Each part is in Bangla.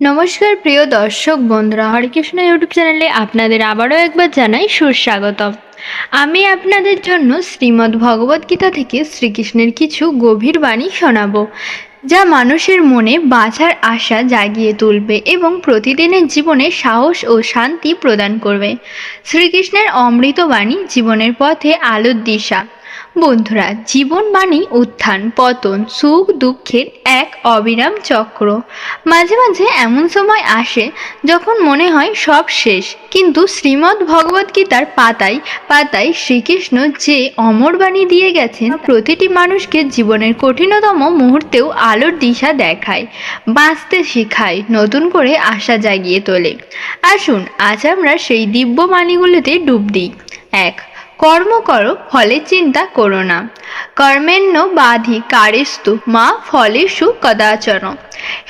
নমস্কার, প্রিয় দর্শক বন্ধুরা। হরিকৃষ্ণ ইউটিউব চ্যানেলে আপনাদের আবারও একবার জানাই সুস্বাগতম। আমি আপনাদের জন্য শ্রীমদ্ ভগবদ্গীতা থেকে শ্রীকৃষ্ণের কিছু গভীর বাণী শোনাবো, যা মানুষের মনে বাঁচার আশা জাগিয়ে তুলবে এবং প্রতিদিনের জীবনে সাহস ও শান্তি প্রদান করবে। শ্রীকৃষ্ণের অমৃতবাণী জীবনের পথে আলোর দিশা। বন্ধুরা, জীবন মানেই উত্থান, পতন, সুখ, দুঃখের এক অবিরাম চক্র। মাঝে মাঝে এমন সময় আসে যখন মনে হয় সব শেষ, কিন্তু শ্রীমদ্ ভগবদ্গীতার পাতায় পাতায় শ্রীকৃষ্ণ যে অমর বাণী দিয়ে গেছেন, প্রতিটি মানুষকে জীবনের কঠিনতম মুহূর্তেও আলোর দিশা দেখায়, বাঁচতে শেখায়, নতুন করে আশা জাগিয়ে তোলে। আসুন, আজ আমরা সেই দিব্য বাণীগুলিতে ডুব দিই। এক কর্ম করো ফলে চিন্তা করো না কর্মেণ্য বাধি কারেস্তু, মা ফলেষু কদাচর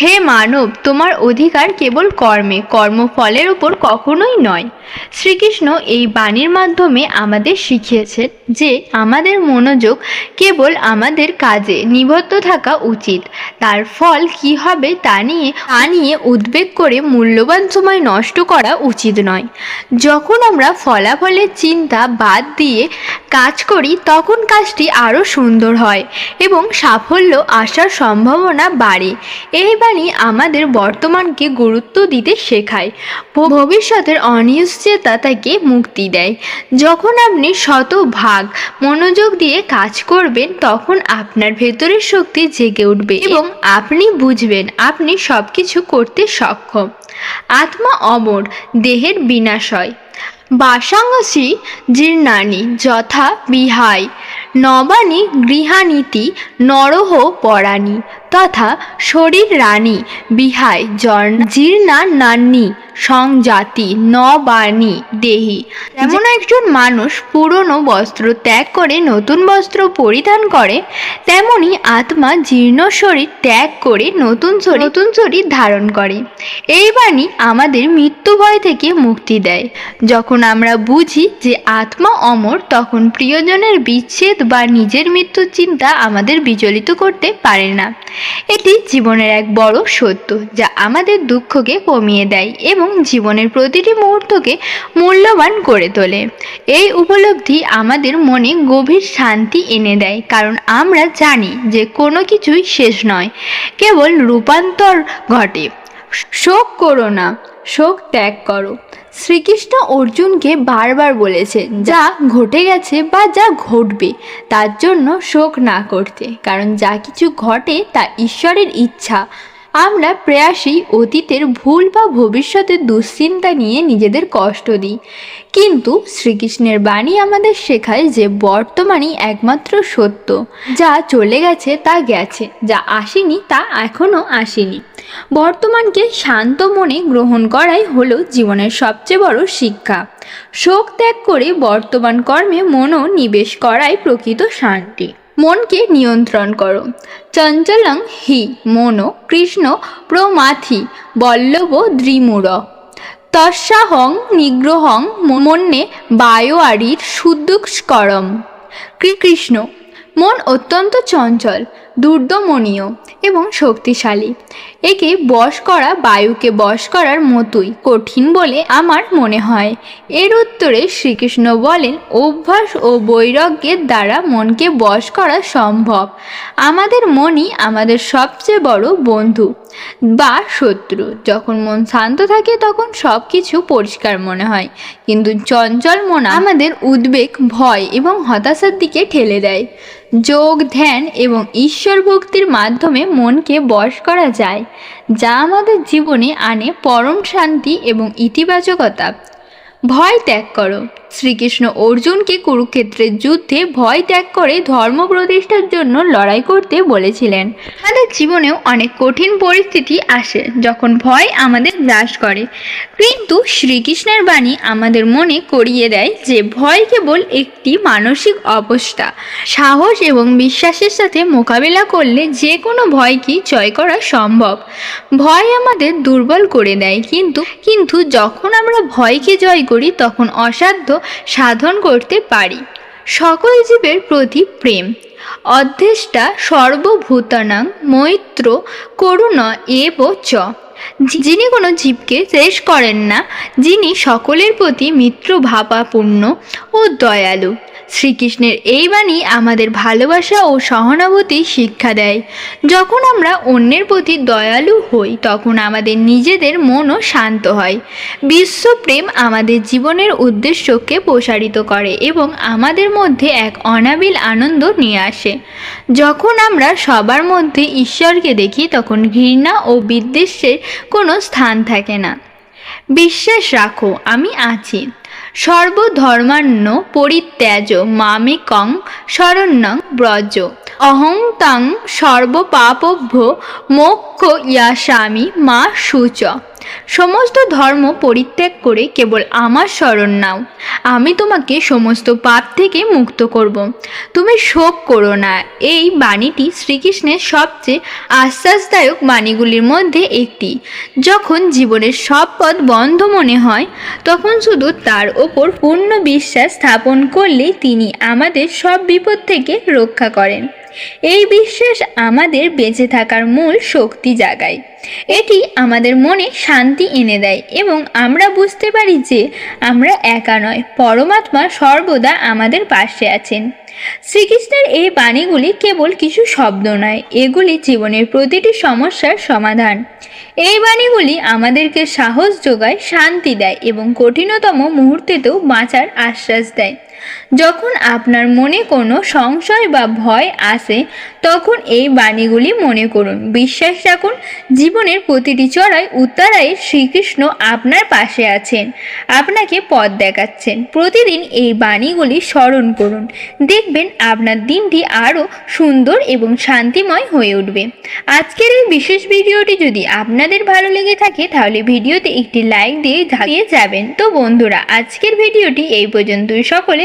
হে মানব, তোমার অধিকার কেবল কর্মে, কর্মফলের উপর কখনোই নয়। শ্রীকৃষ্ণ এই বাণীর মাধ্যমে আমাদের শিখিয়েছেন যে আমাদের মনোযোগ কেবল আমাদের কাজে নিবদ্ধ থাকা উচিত। তার ফল কি হবে তা নিয়ে তা নিয়ে উদ্বেগ করে মূল্যবান সময় নষ্ট করা উচিত নয়। যখন আমরা ফলাফলের চিন্তা বাদ দিয়ে কাজ করি, তখন কাজটি আরও সুন্দর হয় এবং সাফল্য আসার সম্ভাবনা বাড়ে। এই বাণী আমাদের বর্তমানকে গুরুত্ব দিতে শেখায়। ভবিষ্যতের অনিশ্চয়তা থেকে মুক্তি দেয়। যখন আপনি শতভাগ মনোযোগ দিয়ে কাজ করবেন, তখন আপনার ভেতরের শক্তি জেগে উঠবে এবং আপনি বুঝবেন আপনি সব কিছু করতে সক্ষম। আত্মা অমর, দেহের বিনাশ হয় বাসাংসি জীর্ণানি, যথা বিহায় নবানি গৃহানীতি নরহ পরাণী। তথা শরীর রানী বিহায় জর্ণ জীর্ণা, নান্নি, সংজাতি, নবাণী, দেহি। যেমন একজন মানুষ পুরনো বস্ত্র ত্যাগ করে নতুন বস্ত্র পরিধান করে, তেমনি আত্মা জীর্ণ শরীর ত্যাগ করে নতুন শরীর নতুন শরীর ধারণ করে। এই বাণী আমাদের মৃত্যু ভয় থেকে মুক্তি দেয়। যখন আমরা বুঝি যে আত্মা অমর, তখন প্রিয়জনের বিচ্ছেদ বা নিজের মৃত্যুর চিন্তা আমাদের বিচলিত করতে পারে না। এটি জীবনের এক বড় সত্য যা আমাদের দুঃখকে কমিয়ে দেয় এবং জীবনের প্রতিটি মুহূর্তকে মূল্যবান করে তোলে। এই উপলব্ধি আমাদের মনে গভীর শান্তি এনে দেয়, কারণ আমরা জানি যে কোনো কিছুই শেষ নয়, কেবল রূপান্তর ঘটে। শোক করো না, শোক ত্যাগ করো। শ্রীকৃষ্ণ অর্জুনকে বারবার বলেছে, যা ঘটে গেছে বা যা ঘটবে, তার জন্য শোক না করতে, কারণ যা কিছু ঘটে তা ঈশ্বরের ইচ্ছা। আমরা প্রেয়াসী অতীতের ভুল বা ভবিষ্যতের দুশ্চিন্তা নিয়ে নিজেদের কষ্ট দিই। কিন্তু শ্রীকৃষ্ণের বাণী আমাদের শেখায় যে বর্তমানই একমাত্র সত্য। যা চলে গেছে, তা গেছে, যা আসেনি, তা এখনও আসেনি। বর্তমানকে শান্ত মনে গ্রহণ করাই হলো জীবনের সবচেয়ে বড় শিক্ষা। শোক ত্যাগ করে বর্তমান কর্মে মনও নিবেশ করাই প্রকৃত শান্তি। মনকে নিয়ন্ত্রণ করো। চঞ্চলং হি মনো কৃষ্ণ প্রমাথি বল্লভ দ্রিমূঢ় তস্যাহং নিগ্রহং মন্যে বায়োয়ারির সুদুষ্করম কৃষ্ণ মন অত্যন্ত চঞ্চল, দুর্দমনীয় এবং শক্তিশালী। একে বশ করা বায়ুকে বশ করার মতোই কঠিন বলে আমার মনে হয়। এর উত্তরে শ্রীকৃষ্ণ বলেন, অভ্যাস ও বৈরাগ্যের দ্বারা মনকে বশ করা সম্ভব। আমাদের মনই আমাদের সবচেয়ে বড় বন্ধু। বা শত্রু। যখন মন শান্ত থাকে, তখন সব কিছু পরিষ্কার মনে হয়। কিন্তু চঞ্চল মন আমাদের উদ্বেগ, ভয় এবং হতাশার দিকে ঠেলে দেয়। যোগ, ধ্যান এবং ঈশ্বর ভক্তির মাধ্যমে মনকে বশ করা যায়, যা আমাদের জীবনে আনে পরম শান্তি এবং ইতিবাচকতা। ভয় ত্যাগ করো। শ্রীকৃষ্ণ অর্জুনকে কুরুক্ষেত্রের যুদ্ধে ভয় ত্যাগ করে ধর্ম প্রতিষ্ঠার জন্য লড়াই করতে বলেছিলেন। আমাদের জীবনেও অনেক কঠিন পরিস্থিতি আসে যখন ভয় আমাদের গ্রাস করে। কিন্তু শ্রীকৃষ্ণের বাণী আমাদের মনে করিয়ে দেয় যে ভয় কেবল একটি মানসিক অবস্থা। সাহস এবং বিশ্বাসের সাথে মোকাবিলা করলে যে কোনো ভয়কে জয় করা সম্ভব। ভয় আমাদের দুর্বল করে দেয় কিন্তু কিন্তু যখন আমরা ভয়কে জয় করি তখন অসাধ্য সাধন করতে পারি। সকল জীবের প্রতি প্রেম। অধ্যেষ্টা সর্বভূতানাং মৈত্র করুণ এব চ। যিনি কোনো জীবকে শেষ করেন না, যিনি সকলের প্রতি মিত্র ভাবাপূর্ণ ও দয়ালু। শ্রীকৃষ্ণের এই বাণী আমাদের ভালোবাসা ও সহানুভূতি শিক্ষা দেয়। যখন আমরা অন্যের প্রতি দয়ালু হই, তখন আমাদের নিজেদের মনও শান্ত হয়। বিশ্বপ্রেম আমাদের জীবনের উদ্দেশ্যকে প্রসারিত করে এবং আমাদের মধ্যে এক অনাবিল আনন্দ নিয়ে আসে। যখন আমরা সবার মধ্যে ঈশ্বরকে দেখি, তখন ঘৃণা ও বিদ্বেষের কোনো স্থান থাকে না। বিশ্বাস রাখো, আমি আছি। সর্বধর্মান্য পরিত্যাজ মামেকং শরণ্যং ব্রজ। অহং তাং সর্বপাপভ্য মোক্ষ ইয়াসামি মা সুচ। সমস্ত ধর্ম পরিত্যাগ করে কেবল আমার শরণ নাও। আমি তোমাকে সমস্ত পাপ থেকে মুক্ত করব। তুমি শোক করো না। এই বাণীটি শ্রীকৃষ্ণের সবচেয়ে আশ্বাসদায়ক বাণীগুলির মধ্যে একটি। যখন জীবনের সব পথ বন্ধ মনে হয়, তখন শুধু তার ওপর পূর্ণ বিশ্বাস স্থাপন করলেই তিনি আমাদের সব বিপদ থেকে রক্ষা করেন। এই বিশ্বাস আমাদের বেঁচে থাকার মূল শক্তি জাগায়। এটি আমাদের মনে শান্তি এনে দেয় এবং আমরা বুঝতে পারি যে আমরা একা নয়, পরমাত্মা সর্বদা আমাদের পাশে আছেন। শ্রীকৃষ্ণের এই বাণীগুলি কেবল কিছু শব্দ নয়, এগুলি জীবনের প্রতিটি সমস্যার সমাধান। এই বাণীগুলি আমাদেরকে সাহস যোগায়, শান্তি দেয় এবং কঠিনতম মুহূর্তেতেও বাঁচার আশ্বাস দেয়। যখন আপনার মনে কোনো সংশয় বা ভয় আসে, তখন এই বাণীগুলি মনে করুন। বিশ্বাস রাখুন, জীবনের প্রতিটি চড়াই উত্তরায় শ্রীকৃষ্ণ আপনার পাশে আছেন, আপনাকে পথ দেখাচ্ছেন। প্রতিদিন এই বাণীগুলি স্মরণ করুন। দেখবেন আপনার দিনটি আরও সুন্দর এবং শান্তিময় হয়ে উঠবে। আজকের এই বিশেষ ভিডিওটি যদি আপনাদের ভালো লেগে থাকে, তাহলে ভিডিওতে একটি লাইক দিয়ে ধাগিয়ে যাবেন। তো বন্ধুরা, আজকের ভিডিওটি এই পর্যন্তই। সকলে